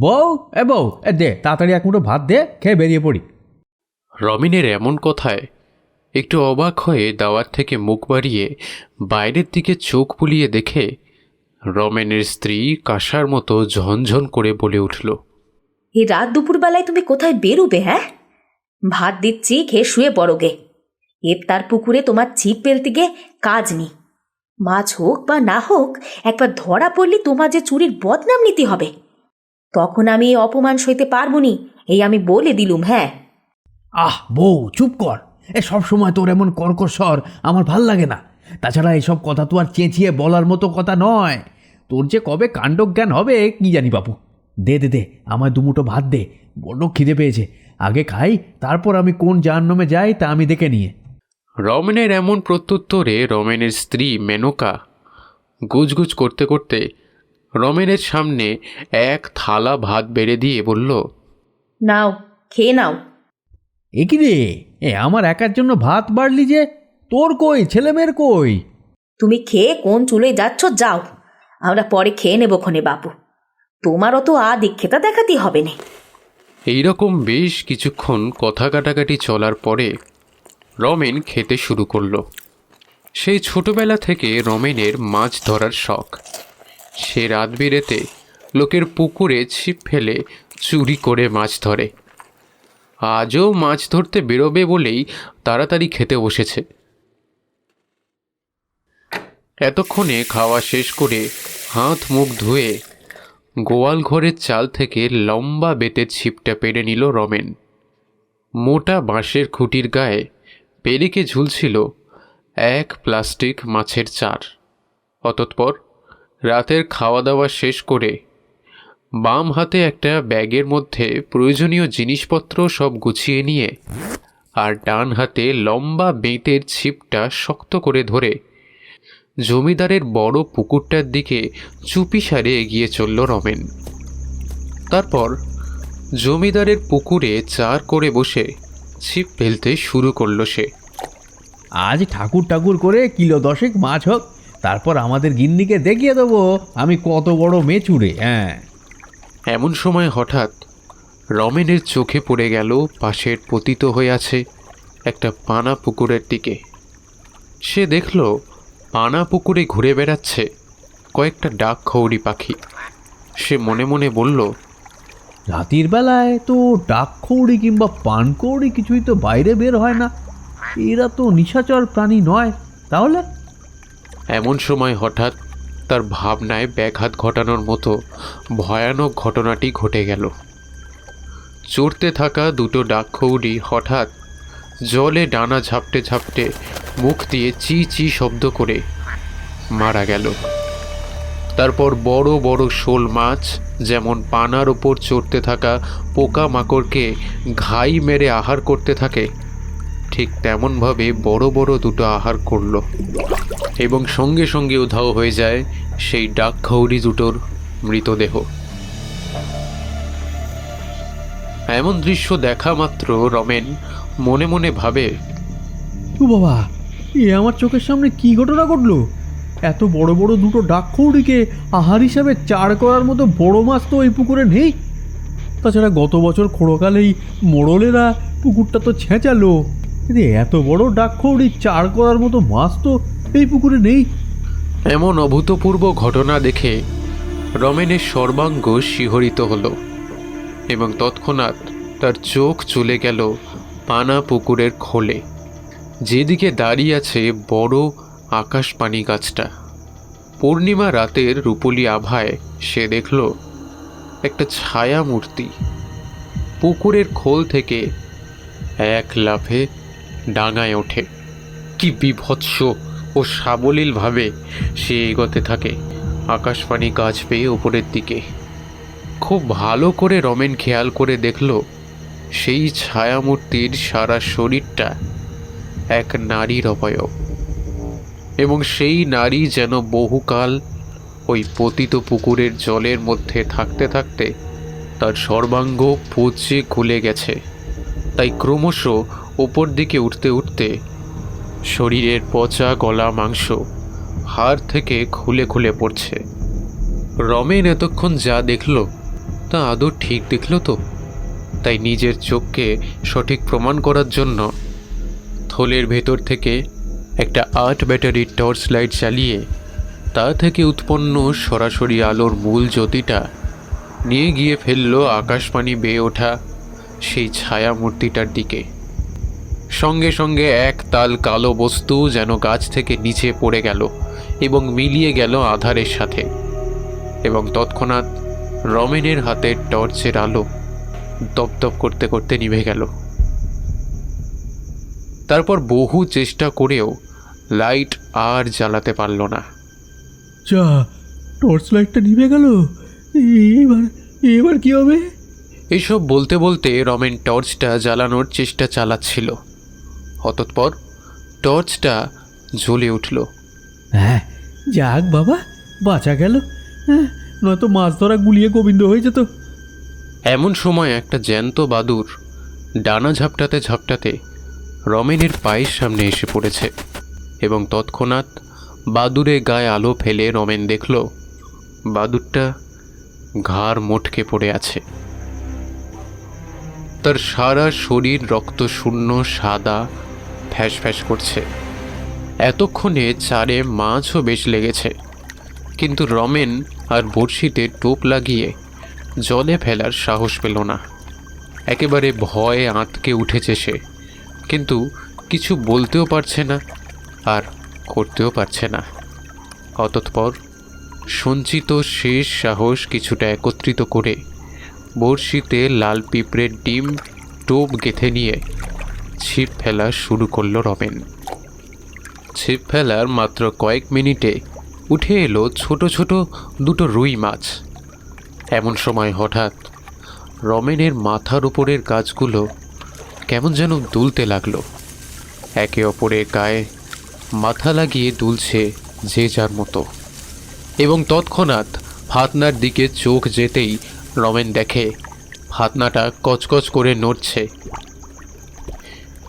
বউ এ বউ এ দে তাড়াতাড়ি এক মুঠো ভাত দে খেয়ে বেরিয়ে পড়ি। রমেনের এমন কথায় একটু অবাক হয়ে দাওয়ার থেকে মুখ বাড়িয়ে বাইরের দিকে চোখ বুলিয়ে দেখে রমেনের স্ত্রী কাঁসার মতো ঝনঝন করে বলে উঠল এই রাত দুপুরবেলায় তুমি কোথায় বেরোবে হ্যাঁ? ভাত দিচ্ছি খেয়ে শুয়ে পড়োগে। এর তার পুকুরে তোমার ছিপ ফেলতে গিয়ে কাজ নেই মাছ হোক বা না হোক একবার ধরা পড়লে তোমার যে চুরির বদনাম নিতে হবে। তখন আমি এই অপমান সইতে পারব নি এই আমি বলে দিলুম হ্যাঁ। আহ বউ চুপ কর। এ সব সময় তোর এমন কর্কশর আমার ভালো লাগে না। তাছাড়া এসব কথা তো আর চেঁচিয়ে বলার মতো কথা নয়। তোর যে কবে কাণ্ডজ্ঞান হবে কি জানি বাপু। দে দে দে আমায় দুমুটো ভাত দে। বড্ড খিদে পেয়েছে। আগে খাই তারপর আমি কোন জাহান্নামে যাই তা আমি দেখে নিয়ে। রমেনের এমন প্রত্যুত্তরে রমেনের স্ত্রী মেনকা গুজগুজ করতে করতে রমেনের সামনে এক থালা ভাত বেড়ে দিয়ে বলল নাও খেয়ে নাও। এ কি রে? এ আমার একার জন্য ভাত বাড়লি যে তোর কই ছেলে মেয়ের কই? তুমি খেয়ে কোন চুলে যাচ্ছ যাও। আমরা পরে খেয়ে নেব ক্ষণে বাপু। তোমারও তো আদিক্ষেতা দেখাতে হবে না। এইরকম বেশ কিছুক্ষণ কথা কাটাকাটি চলার পরে রমেন খেতে শুরু করল। সেই ছোটবেলা থেকে রমেনের মাছ ধরার শখ। সে রাত বিরেতে লোকের পুকুরে ছিপ ফেলে চুরি করে মাছ ধরে। আজও মাছ ধরতে বেরোবে বলেই তাড়াতাড়ি খেতে বসেছে। এতক্ষণে খাওয়া শেষ করে হাত মুখ ধুয়ে গোয়াল ঘরের চাল থেকে লম্বা বেতের ছিপটা পেরে নিল রমেন। মোটা বাঁশের খুঁটির গায়ে পেরেকে ঝুলছিল এক প্লাস্টিক মাছের চার। অতঃপর রাতের খাওয়া দাওয়া শেষ করে বাম হাতে একটা ব্যাগের মধ্যে প্রয়োজনীয় জিনিসপত্র সব গুছিয়ে নিয়ে আর ডান হাতে লম্বা বেঁতের ছিপটা শক্ত করে ধরে জমিদারের বড় পুকুরটার দিকে চুপি সারে এগিয়ে চলল রমেন। তারপর জমিদারের পুকুরে চার করে বসে ছিপ ফেলতে শুরু করল সে। আজ ঠাকুর ঠাকুর করে কিলো দশেক মাছ হোক। তারপর আমাদের গিন্নিকে দেখিয়ে দেবো আমি কত বড় মেচুরে হ্যাঁ। এমন সময় হঠাৎ রমেনের চোখে পড়ে গেল পাশের পতিত হয়ে আছে একটা পানা পুকুরের দিকে। সে দেখল পানা পুকুরে ঘুরে বেড়াচ্ছে কয়েকটা ডাক খৌরি পাখি। সে মনে মনে বলল রাতের বেলায় তো ডাকখৌড়ি কিংবা পানকৌড়ি কিছুই তো বাইরে বের হয় না। এরা তো নিশাচর প্রাণী নয় তাহলে? এমন সময় হঠাৎ তার ভাবনায় ব্যাঘাত ঘটানোর মতো ভয়ানক ঘটনাটি ঘটে গেল। চড়তে থাকা দুটো ডাকখৌরি হঠাৎ জলে ডানা ঝাপটে ঝাপটে মুখ দিয়ে চি চি শব্দ করে মারা গেল। তারপর বড় বড় শোল মাছ যেমন পানার ওপর চড়তে থাকা পোকা মাকড়কে ঘাই মেরে আহার করতে থাকে ঠিক তেমনভাবে বড় বড় দুটো আহার করল। এবং সঙ্গে সঙ্গে উধাও হয়ে যায় সেই ডাক খৌরি দুটোর মৃতদেহ। এমন দৃশ্য দেখা মাত্র রমেন মনে মনে ভাবে, ও বাবা, এ আমার চোখের সামনে কি ঘটনা ঘটলো? এত বড় বড় দুটো ডাকখৌড়িকে আহার হিসাবে চার করার মতো বড় মাছ তো ওই পুকুরে নেই। তাছাড়া গত বছর খোড়কালেই মোড়লেরা পুকুরটা তো ছেঁচালো। কিন্তু এত বড় ডাকখৌড়ি চার করার মতো মাছ তো এই পুকুরে নেই। এমন অভূতপূর্ব ঘটনা দেখে রমেনের সর্বাঙ্গ শিহরিত হলো এবং তৎক্ষণাৎ তার চোখ চলে গেল পানা পুকুরের খোলে, যেদিকে দাঁড়িয়ে আছে বড় আকাশপানি গাছটা। পূর্ণিমা রাতের রূপলি আভায় সে দেখল একটা ছায়া মূর্তি পুকুরের খোল থেকে এক লাফে ডাঙায় ওঠে। কি বিভৎস ও সাবলীলভাবে সে এগোতে থাকে। আকাশবাণী গাছ পেয়ে উপরের দিকে। খুব ভালো করে রমেন খেয়াল করে দেখল, সেই ছায়ামূর্তির সারা শরীরটা এক নারীর অবয়ব। এবং সেই নারী যেন বহুকাল ওই পতিত পুকুরের জলের মধ্যে থাকতে থাকতে তার সর্বাঙ্গ পচে খুলে গেছে। তাই ক্রমশ ওপর দিকে উঠতে উঠতে শরীরের পচা গলা মাংস হাড় থেকে খুলে খুলে পড়ছে। রমেন এতক্ষণ যা দেখল, তা আদৌ ঠিক দেখল তো? তাই নিজের চোখকে সঠিক প্রমাণ করার জন্য থলের ভেতর থেকে একটা আট ব্যাটারির টর্চ লাইট চালিয়ে তা থেকে উৎপন্ন সরাসরি আলোর মূল জ্যোতিটা নিয়ে গিয়ে ফেলল আকাশপানি বেয়ে ওঠা সেই ছায়া মূর্তিটার দিকে। সঙ্গে সঙ্গে এক তাল কালো বস্তু যেন গাছ থেকে নিচে পড়ে গেল এবং মিলিয়ে গেল আধারের সাথে। এবং তৎক্ষণাৎ রমেনের হাতের টর্চের আলো দপদপ করতে করতে নিভে গেল। তারপর বহু চেষ্টা করেও লাইট আর জ্বালাতে পারল না। যা টর্চ লাইটটা নিভে গেল। এবার এবার কি হবে? এসব বলতে বলতে রমেন টর্চটা জ্বালানোর চেষ্টা চালাচ্ছিল। অতঃপর টর্চটা জ্বলে উঠল। হ্যাঁ যাক বাবা বাঁচা গেল। হ্যাঁ নয়তো মাছ ধরা গুলিয়ে গোবিন্দ হয়ে যেত এমন সময় একটা জ্যান্ত বাদুর ডানা ঝাপটাতে ঝাপটাতে রমেনের পায়ের সামনে এসে পড়েছে এবং তৎক্ষণাৎ বাদুরে গায়ে আলো ফেলে রমেন দেখল বাদুরটা ঘাড় মোটকে পড়ে আছে। তার সারা শরীর রক্ত শূন্য সাদা ফ্যাস ফ্যাস করছে। এতক্ষণে চারে মাছও বেশ লেগেছে। কিন্তু রমেন আর বড়শিতে টোপ লাগিয়ে জলে ফেলার সাহস পেল না। একেবারে ভয়ে আঁতকে উঠেছে সে। কিন্তু কিছু বলতেও পারছে না আর করতেও পারছে না। অতঃপর সঞ্চিত শেষ সাহস কিছুটা একত্রিত করে বড়শিতে লাল পিঁপড়ের ডিম টোপ গেঁথে নিয়ে ছিপ ফেলা শুরু করল রমেন ছিপ ফেলার মাত্র কয়েক মিনিটে উঠে এলো ছোট ছোট দুটো রুই মাছ। এমন সময় হঠাৎ রমেনের মাথার উপরের গাছগুলো কেমন যেন দুলতে লাগল। একে অপরের গায়ে মাথা লাগিয়ে দুলছে যে যার মতো। এবং তৎক্ষণাৎ ফাতনার দিকে চোখ যেতেই রমেন দেখে, ফাতনাটা কচকচ করে নড়ছে।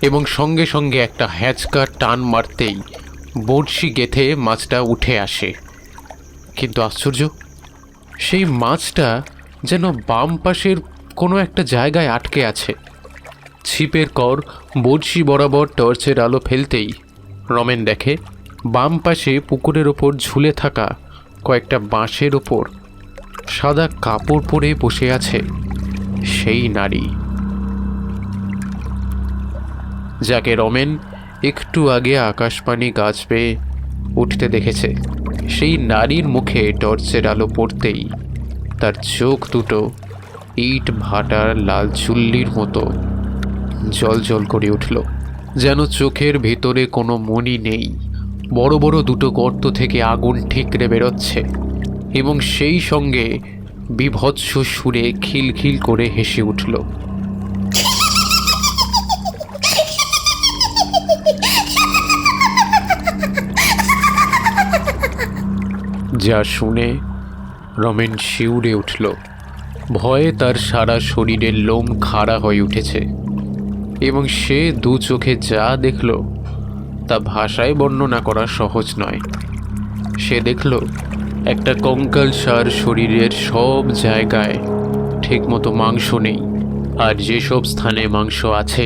এবং সঙ্গে সঙ্গে একটা হ্যাঁচকা টান মারতেই বড়শি গেথে মাছটা উঠে আসে। কিন্তু আশ্চর্য, সেই মাছটা যেন বাম পাশের কোনো একটা জায়গায় আটকে আছে। ছিপের কর বড়শি বরাবর টর্চের আলো ফেলতেই রমেন দেখে বাম পাশে পুকুরের ওপর ঝুলে থাকা কয়েকটা বাঁশের ওপর সাদা কাপড় পরে বসে আছে সেই নারী। যাকে রমেন একটু আগে আকাশপানি গাছ পেয়ে উঠতে দেখেছে। সেই নারীর মুখে টর্চের আলো পড়তেই তার চোখ দুটো ইট ভাটার লাল চুল্লির মতো জল জল করে উঠল, যেন চোখের ভেতরে কোনো মনি নেই। বড় বড় দুটো গর্ত থেকে আগুন ঠিকরে বেরোচ্ছে এবং সেই সঙ্গে বিভৎস সুরে খিলখিল করে হেসে উঠল। যা শুনে রমেন শিউরে উঠল। ভয়ে তার সারা শরীরের লোম খাড়া হয়ে উঠেছে এবং সে দু চোখে যা দেখল তা ভাষায় বর্ণনা করা সহজ নয়। সে দেখল একটা কঙ্কাল সার শরীরের সব জায়গায় ঠিকমতো মাংস নেই, আর যেসব স্থানে মাংস আছে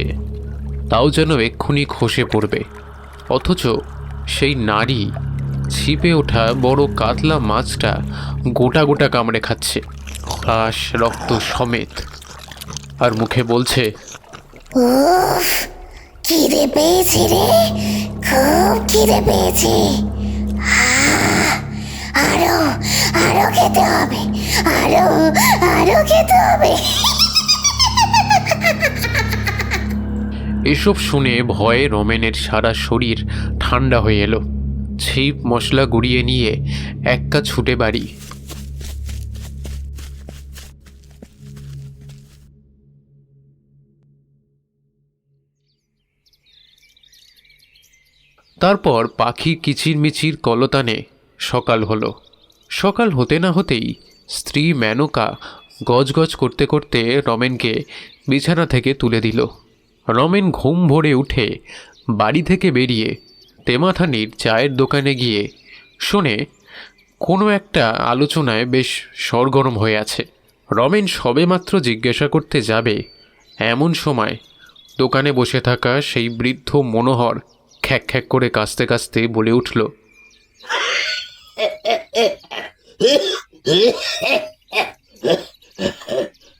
তাও যেন এক্ষুনি খসে পড়বে। অথচ সেই নারী ছিপে ওঠা বড় কাতলা মাছটা গোটা গোটা কামড়ে খাচ্ছে হাঁস রক্ত সমেত। আর মুখে বলছে আরও আরও খেতে হবে, আরও আরও খেতে হবে। এসব শুনে ভয়ে রমেনের সারা শরীর ঠান্ডা হয়ে এলো। ছিপ মশলা গুঁড়িয়ে নিয়ে এক্কা ছুটে বাড়ি। তারপর পাখির কিচিরমিচির কলতানে সকাল হলো। সকাল হতে না হতেই স্ত্রী মেনকা গজগজ করতে করতে রমেনকে বিছানা থেকে তুলে দিল। রমেন ঘুম ভরে উঠে বাড়ি থেকে বেরিয়ে তেমাথানির চায়ের দোকানে গিয়ে শোনে, কোনো একটা আলোচনায় বেশ সরগরম হয়ে আছে। রমেন সবেমাত্র জিজ্ঞাসা করতে যাবে এমন সময় দোকানে বসে থাকা সেই বৃদ্ধ মনোহর খ্যাক খ্যাক করে কাঁচতে কাঁচতে বলে উঠল,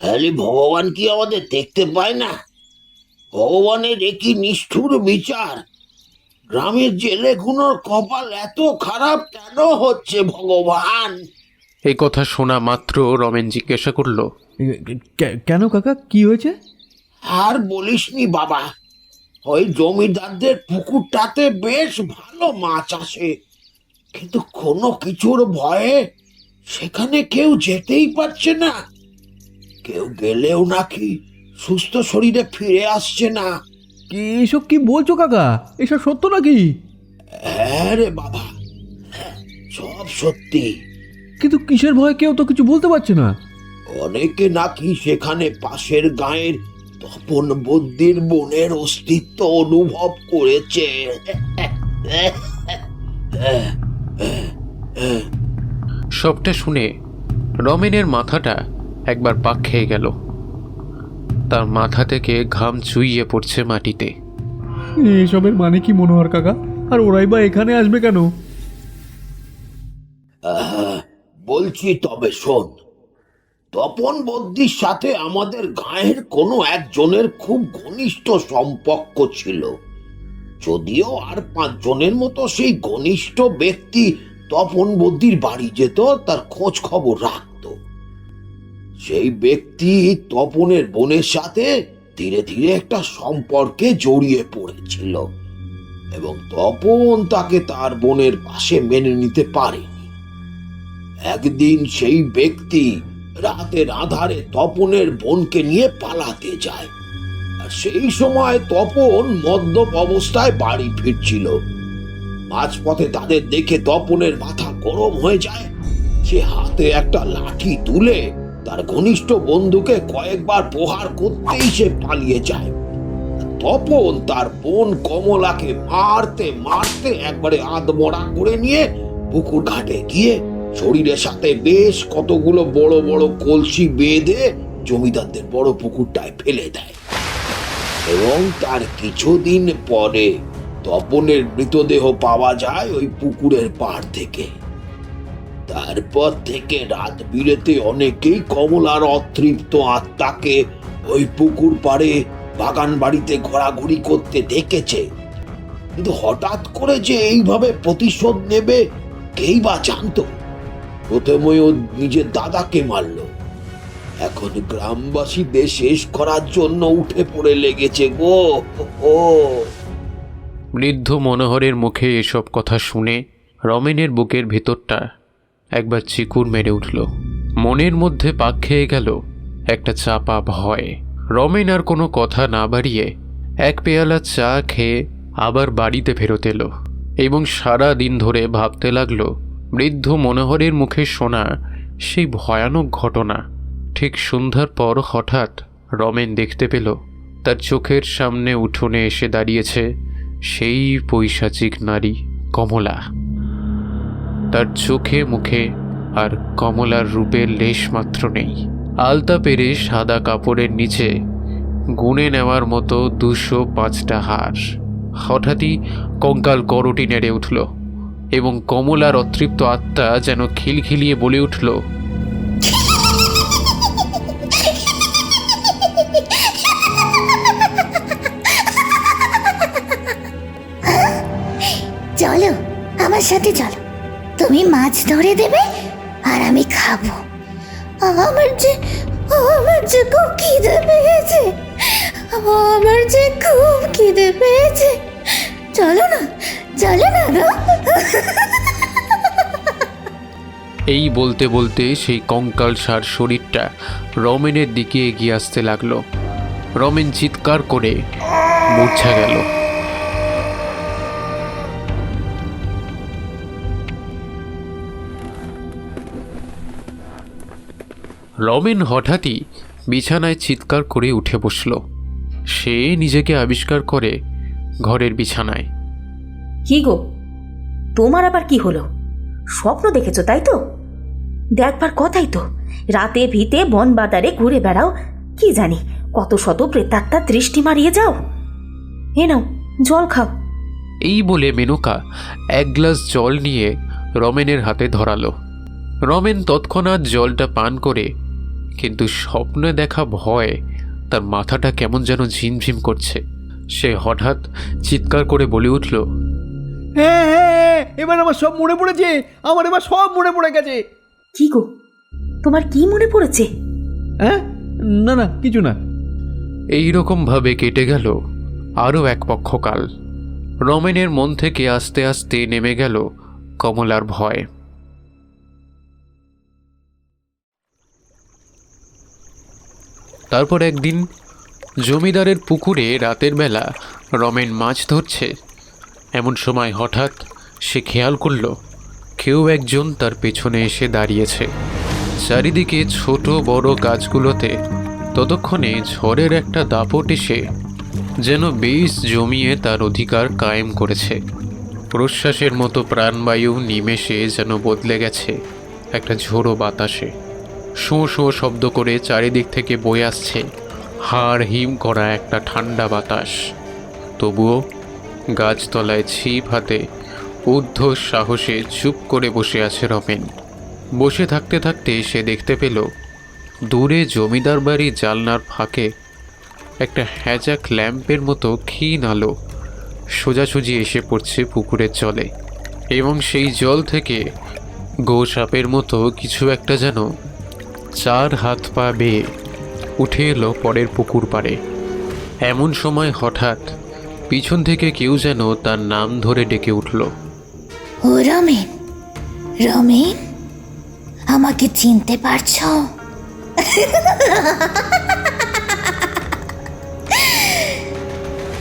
আরে ভগবান কি আমাদের দেখতে পায় না? ভগবানের একই নিষ্ঠুর বিচার। গ্রামের জেলেগুলোর কপাল এত খারাপ কেন হচ্ছে ভগবান? এই কথা শোনা মাত্র রমেন জিজ্ঞাসা করল। কেন কাকা? কি হয়েছে? আর বলিসনি বাবা ওই জমিদারদের পুকুরটাতে বেশ ভালো মাছ আসে। কিন্তু কোনো কিছুর ভয়ে সেখানে কেউ যেতেই পারছে না। কেউ গেলেও নাকি সুস্থ শরীরে ফিরে আসছে না। কি এসব কি বলছো কাকা? এসব সত্য নাকি? হ্যাঁ রে বাবা হ্যাঁ, সব সত্যি। কিন্তু কিসের ভয়ে কেউ তো কিছু বলতে পারছে না? অনেকে নাকি সেখানে পাশের গায়ের তপন বুদ্ধির বোনের অস্তিত্ব অনুভব করেছে। সবটা শুনে রমেনের মাথাটা একবার পাক খেয়ে গেল। তার মাথা থেকে ঘাম চুইয়ে পড়ছে মাটিতে। এসবের মানে কি মনোহর কাকা? আর ওরাই বা এখানে আসবে কেন? বলছি তবে শোন তপন বদ্যির সাথে আমাদের গায়ের কোনো একজনের খুব ঘনিষ্ঠ সম্পর্ক ছিল। যদিও আর পাঁচজনের মতো সেই ঘনিষ্ঠ ব্যক্তি তপন বদ্যির বাড়ি যেত তার খোঁজ খবর রাখত। সেই ব্যক্তি তপনের বোনের সাথে ধীরে ধীরে একটা সম্পর্কে জড়িয়ে পড়েছিল এবং তপন তাকে তার বোনের পাশে মেনে নিতে পারেনি। একদিন সেই ব্যক্তি রাতের আধারে তপনের বোনকে নিয়ে পালাতে যায় আর সেই সময় তপন মদ্যপ অবস্থায় বাড়ি ফিরছিল। মাঝপথে তাদের দেখে তপনের মাথা গরম হয়ে যায়। সে হাতে একটা লাঠি তুলে তার ঘনিষ্ঠ বন্ধুকে কয়েকবার প্রহার করতেই সে পালিয়ে যায়। তপন তার বোন কমলাকে মারতে মারতে একবারে আধমরা করে নিয়ে পুকুর ঘাটে গিয়ে শরীরের সাথে বেশ কতগুলো বড় বড় কলসি বেঁধে জমিদারদের বড় পুকুরটায় ফেলে দেয়। এবং তার কিছুদিন পরে তপনের মৃতদেহ পাওয়া যায় ওই পুকুরের পাড় থেকে। তারপর থেকে রাত বিরেতে অনেকেই কমলার অতৃপ্ত আত্মাকে ওই পুকুর পাড়ে বাগান বাড়িতে ঘোরাঘুরি করতে দেখেছে কিন্তু হঠাৎ করে যে এইভাবে প্রতিশোধ নেবে, কেই বা জানতো? প্রথমে ও নিজের দাদাকে মারল। এখন গ্রামবাসীদের শেষ করার জন্য উঠে পড়ে লেগেছে গো। ও বৃদ্ধ মনোহরের মুখে এসব কথা শুনে রমেনের বুকের ভেতরটা একবার চিকুর মেরে উঠল। মনের মধ্যে পাক খেয়ে গেল একটা চাপা ভয়। রমেন আর কোনো কথা না বাড়িয়ে এক পেয়ালা চা খেয়ে আবার বাড়িতে ফেরত এলো এবং সারা দিন ধরে ভাবতে লাগল, বৃদ্ধ মনোহরের মুখে শোনা সেই ভয়ানক ঘটনা। ঠিক সন্ধ্যার পর হঠাৎ রমেন দেখতে পেল, তার চোখের সামনে উঠোনে এসে দাঁড়িয়েছে সেই পৈশাচিক নারী কমলা। তার চোখে মুখে আর কমলার রূপের লেশ মাত্র নেই। আলতা পেরে সাদা কাপড়ের নিচে গুনে নেওয়ার মতো দুশো পাঁচটা হার। হঠাৎই কঙ্কাল করটি নেড়ে উঠল এবং কমলার অতৃপ্ত আত্মা যেন খিলখিলিয়ে বলে উঠল, চলো, আমার সাথে চলো। তুমি মাছ ধরে দেবে আর আমি খাব। আমার যে আমার যে খুব খিদে পেয়েছে। আমার যে খুব খিদে পেয়েছে। চলো না চলো না গো। এই বলতে বলতে সেই কঙ্কাল সার শরীরটা রমেনের দিকে এগিয়ে আসতে লাগল। রমেন চিৎকার করে মূর্ছা গেল। রমেন হঠাৎই বিছানায় চিৎকার করে উঠে বসল। সে নিজেকে আবিষ্কার করে ঘরের বিছানায়। কি গো? তোমার আবার কি হলো? স্বপ্ন দেখেছ তাই তো? দেখবার কথাই তো রাতে ভিতে বন বাদারে ঘুরে বেড়াও কি জানি কত শত প্রেতাত্মার দৃষ্টি মারিয়ে যাও। এ নাও জল খাও। এই বলে মেনকা এক গ্লাস জল নিয়ে রমেনের হাতে ধরালো। রমেন তৎক্ষণাৎ জলটা পান করে কিন্তু স্বপ্নে দেখা ভয় তার মাথাটা কেমন যেন ঝিমঝিম করছে। সে হঠাৎ চিৎকার করে বলে উঠল হ্যাঁ হ্যাঁ হ্যাঁ, এবার আমার সব মনে পড়েছে আমার এবার সব মনে পড়ে গেছে। কি গো? তোমার কি মনে পড়েছে? হ্যাঁ? না না কিছু না। এই রকমভাবে কেটে গেল আরও এক পক্ষকাল। রমেনের মন থেকে আস্তে আস্তে নেমে গেল কমলার ভয়। তারপর একদিন জমিদারের পুকুরে রাতের বেলা রমেন মাছ ধরছে। এমন সময় হঠাৎ সে খেয়াল করল, কেউ একজন তার পেছনে এসে দাঁড়িয়েছে। চারিদিকে ছোট বড় গাছগুলোতে ততক্ষণে ঝড়ের একটা দাপট এসে যেন বেশ জমিয়ে তার অধিকার কায়েম করেছে। প্রশ্বাসের মতো প্রাণবায়ু নিমেষে যেন বদলে গেছে একটা ঝোড়ো বাতাসে। শোঁ শোঁ শব্দ করে চারিদিক থেকে বয়ে আসছে হাড় হিম করা একটা ঠান্ডা বাতাস। তবুও গাছতলায় ছিপ হাতে ঊর্ধ্ব সাহসে চুপ করে বসে আছে রমেন। বসে থাকতে থাকতে সে দেখতে পেল, দূরে জমিদার বাড়ি জালনার ফাঁকে একটা হ্যাজাক ল্যাম্পের মতো ক্ষীণ আলো সোজাসুজি এসে পড়ছে পুকুরের জলে এবং সেই জল থেকে গো সাপের মতো কিছু একটা যেন চার হাত পা বেয়ে উঠে এলো পরের পুকুর পাড়ে। এমন সময় হঠাৎ পিছন থেকে কেউ যেন তার নাম ধরে ডেকে উঠল। ও রমেন রমেন আমাকে চিনতে পারছ?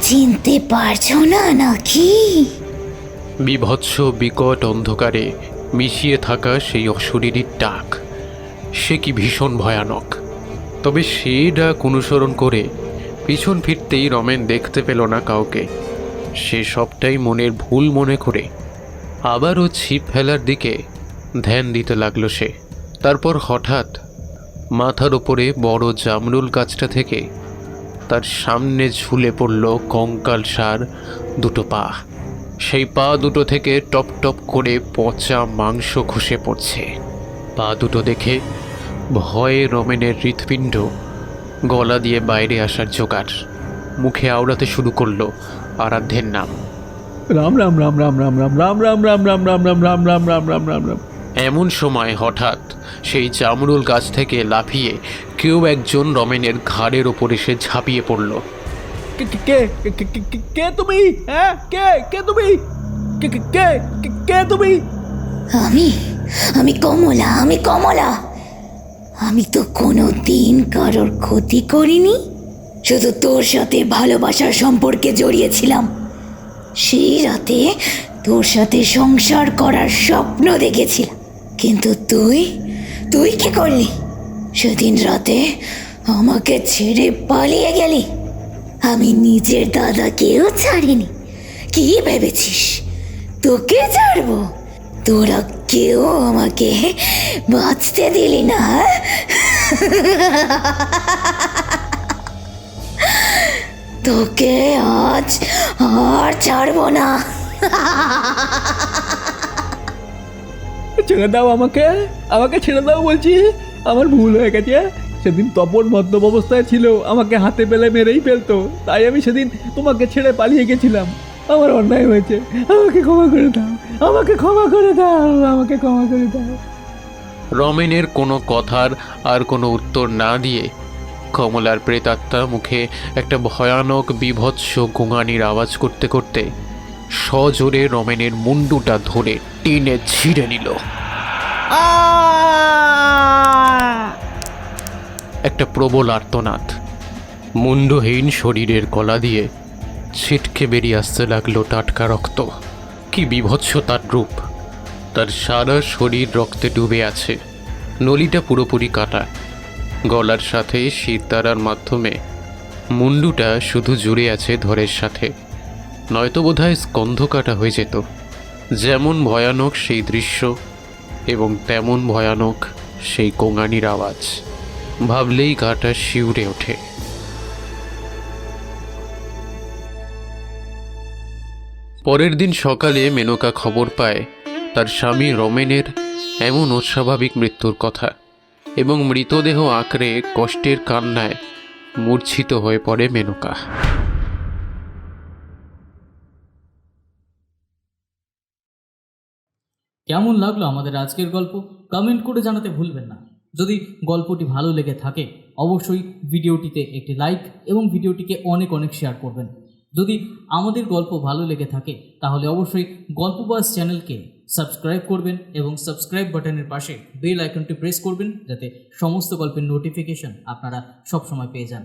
চিনতে পারছ না নাকি? বিভৎস বিকট অন্ধকারে মিশিয়ে থাকা সেই অশরীরীর ডাক। সে কি ভীষণ ভয়ানক। তবে সে ডাক অনুসরণ করে পিছন ফিরতেই রমেন দেখতে পেল না কাউকে। সে সবটাই মনের ভুল মনে করে আবারও ছিপ ফেলার দিকে ধ্যান দিতে লাগল সে। তারপর হঠাৎ মাথার ওপরে বড় জামরুল গাছটা থেকে তার সামনে ঝুলে পড়ল কঙ্কাল সার দুটো পা। সেই পা দুটো থেকে টপ টপ করে পচা মাংস খসে পড়ছে। পা দুটো দেখে ভয়ে রমেনের হৃৎপিণ্ড গলা দিয়ে বাইরে আসার জোগাড় মুখে আওড়াতে শুরু করল আরাধ্যের নাম রাম রাম রাম রাম রাম রাম রাম রাম রাম রাম রাম রাম রাম রাম রাম রাম রাম রাম এমন সময় হঠাৎ সেই জামরুল গাছ থেকে লাফিয়ে কেউ একজন রমেনের ঘাড়ের ওপর এসে ঝাঁপিয়ে পড়ল কে কে তুমি হ্যাঁ কে কে তুমি কে কে- কে কে- কে তুমি আমি আমি কমলা আমি কমলা আমি তো কোনো দিন কারোর ক্ষতি করিনি। শুধু তোর সাথে ভালোবাসার সম্পর্কে জড়িয়েছিলাম। সেই রাতে তোর সাথে সংসার করার স্বপ্ন দেখেছিলাম। কিন্তু তুই তুই কি করলি? সেদিন রাতে আমাকে ছেড়ে পালিয়ে গেলি। আমি নিজের দাদাকেও ছাড়িনি। কি ভেবেছিস? তোকে ছাড়বো? তোরা কেউ আমাকে বাঁচতে দিলি না তোকে আজ আর ছাড়বো না। ছেড়ে দাও আমাকে আমাকে ছেড়ে দাও বলছি। আমার ভুল হয়ে গেছে। সেদিন তপন মদ্যপ অবস্থায় ছিল, আমাকে হাতে পেলে মেরেই ফেলতো। তাই আমি সেদিন তোমাকে ছেড়ে পালিয়ে গেছিলাম। আমার অন্যায় হয়েছে। আমাকে ক্ষমা করে দাও। আমাকে ক্ষমা করে দাও আমাকে ক্ষমা করে দাও। রমেনের কোনো কথার আর কোনো উত্তর না দিয়ে কমলার প্রেতাত্মা মুখে একটা ভয়ানক বিভৎস গোঙানির আওয়াজ করতে করতে সজোরে রমেনের মুন্ডুটা ধরে টেনে ছিঁড়ে নিল। একটা প্রবল আর্তনাদ মুন্ডহীন শরীরের কলা দিয়ে ছিটকে বেরিয়ে আসতে লাগল টাটকা রক্ত। কি বিভৎস তার রূপ। তার সারা শরীর রক্তে ডুবে আছে। নলিটা পুরোপুরি কাটা। গলার সাথে শীতদারার মাধ্যমে। মুন্ডুটা শুধু জুড়ে আছে ধরের সাথে। নয়তো বোধহয় স্কন্ধ কাটা হয়ে যেত। যেমন ভয়ানক সেই দৃশ্য এবং তেমন ভয়ানক সেই কোঙানির আওয়াজ। ভাবলেই গাটা শিউরে ওঠে। পরের দিন সকালে মেনকা খবর পায়, তার স্বামী রমেনের এমন অস্বাভাবিক মৃত্যুর কথা এবং মৃতদেহ আঁকড়ে কষ্টের কান্নায় মূর্ছিত হয়ে পড়ে মেনকা। কেমন লাগল আমাদের আজকের গল্প? কমেন্ট করে জানাতে ভুলবেন না। যদি গল্পটি ভালো লেগে থাকে, অবশ্যই ভিডিওটিতে একটি লাইক এবং ভিডিওটিকে অনেক অনেক শেয়ার করবেন। যদি আমাদের গল্প ভালো লেগে থাকে, তাহলে অবশ্যই গল্পবাস চ্যানেলকে সাবস্ক্রাইব করবেন এবং সাবস্ক্রাইব বাটনের পাশে বেল আইকনটি প্রেস করবেন, যাতে সমস্ত গল্পের নোটিফিকেশন আপনারা সবসময় পেয়ে যান।